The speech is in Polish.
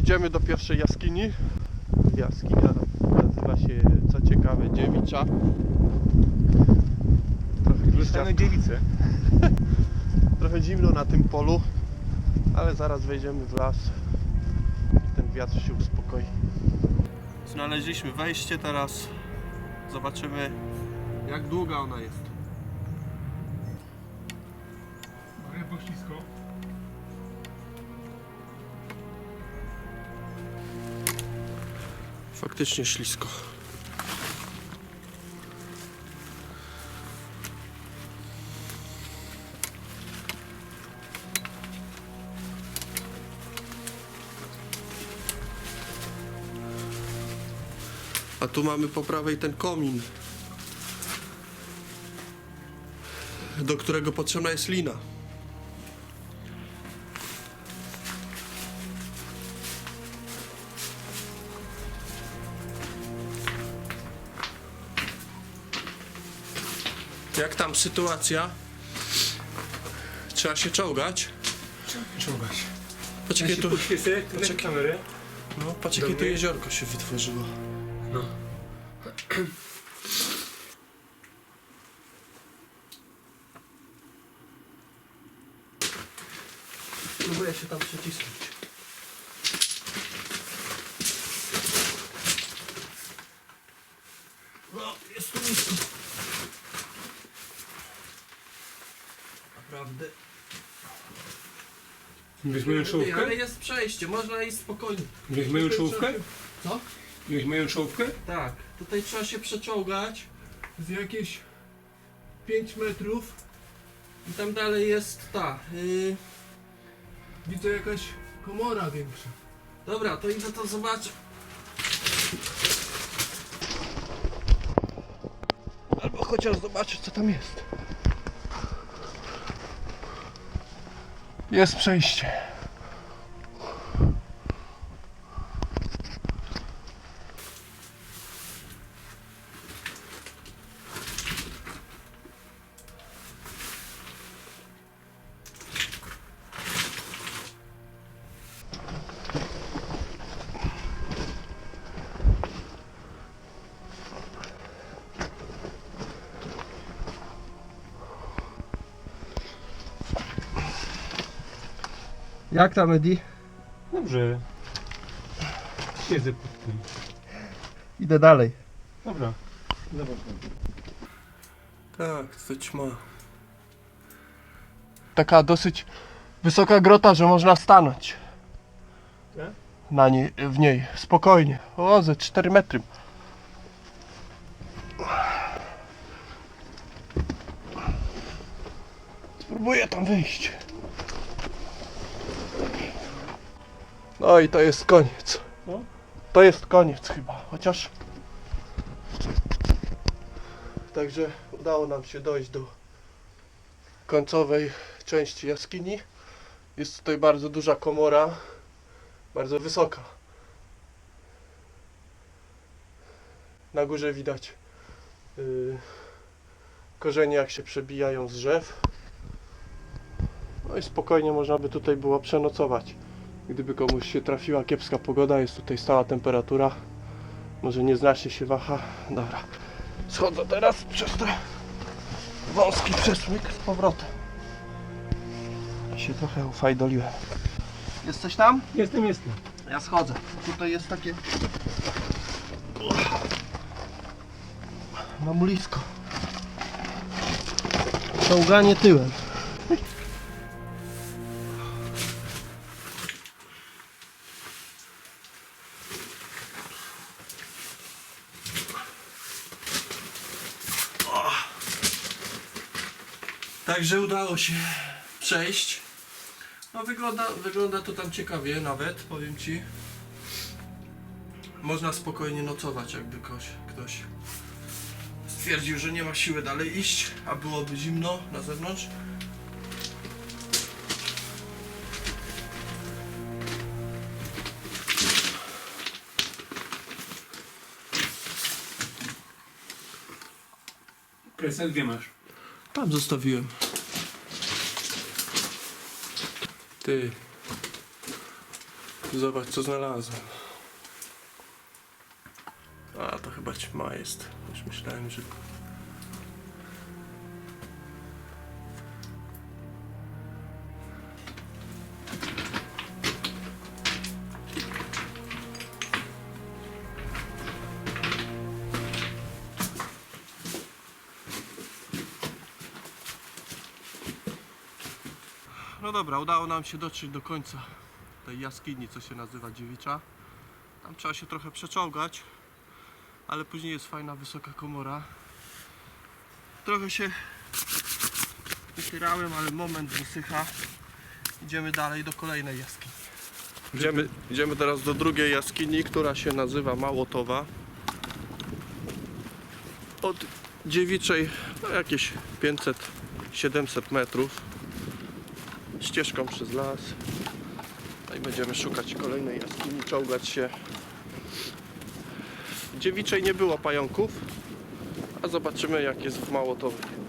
Idziemy do pierwszej jaskini. Jaskinia nazywa się, co ciekawe, Dziewicza. Trochę, Same dziewice. trochę zimno na tym polu, ale zaraz wejdziemy w las i ten wiatr się uspokoi. Znaleźliśmy wejście teraz. Zobaczymy jak długa ona jest. Faktycznie ślisko. A tu mamy po prawej ten komin, do którego potrzebna jest lina. Jak tam sytuacja? Trzeba się czołgać. Czołgać. Patrz Ja jakie tu, poświecę, tu Poczekaj. na kamerę. no, patrz jakie tu Dobry. jeziorko się wytworzyło. No. Próbuję się tam przycisnąć. No, jest tu nisko. Wiesz moją czołówkę? Ale jest przejście, można iść spokojnie. Wiesz moją czołówkę? Co? Moją czołówkę? Tak, tutaj trzeba się przeczołgać Z jakieś 5 metrów i tam dalej jest ta. Yy... Widzę jakaś komora większa. Dobra, to idę to zobaczyć. Albo chociaż zobaczyć co tam jest. Jest przejście. Jak tam Edi? Dobrze. Siedzę pod tym. Idę dalej. Dobra. Zobacz. Tak, to ćma. Taka dosyć wysoka grota, że można stanąć. Tak? Na niej, w niej, spokojnie. O, ze 4 metry. Spróbuję tam wyjść. No i to jest koniec. No. To jest koniec chyba, chociaż... Także udało nam się dojść do końcowej części jaskini. Jest tutaj bardzo duża komora, bardzo wysoka. Na górze widać yy, korzenie jak się przebijają z drzew. No i spokojnie można by tutaj było przenocować. Gdyby komuś się trafiła kiepska pogoda, jest tutaj stała temperatura. Może nieznacznie się waha. Dobra. Schodzę teraz przez ten wąski przesmyk z powrotem. I się trochę ufajdoliłem. Jesteś tam? Jestem, jestem. Ja schodzę. Tutaj jest takie... Mam blisko. Czołganie tyłem. Także udało się przejść. No wygląda, wygląda to tam ciekawie nawet, powiem Ci. Można spokojnie nocować, jakby ktoś, ktoś stwierdził, że nie ma siły dalej iść, a byłoby zimno na zewnątrz. Prezent gdzie masz? Tam zostawiłem. Ty. Zobacz co znalazłem. A to chyba ćma jest. Już myślałem, że. No dobra, udało nam się dotrzeć do końca tej jaskini, co się nazywa Dziewicza. Tam trzeba się trochę przeczołgać, ale później jest fajna, wysoka komora. Trochę się wychyrałem, ale moment wysycha. Idziemy dalej do kolejnej jaskini. Idziemy, idziemy teraz do drugiej jaskini, która się nazywa Małotowa. Od Dziewiczej no jakieś 500-700 metrów ścieżką przez las. No i będziemy szukać kolejnej jaskini, czołgać się. W Dziewiczej nie było pająków, a zobaczymy jak jest w Małotowej.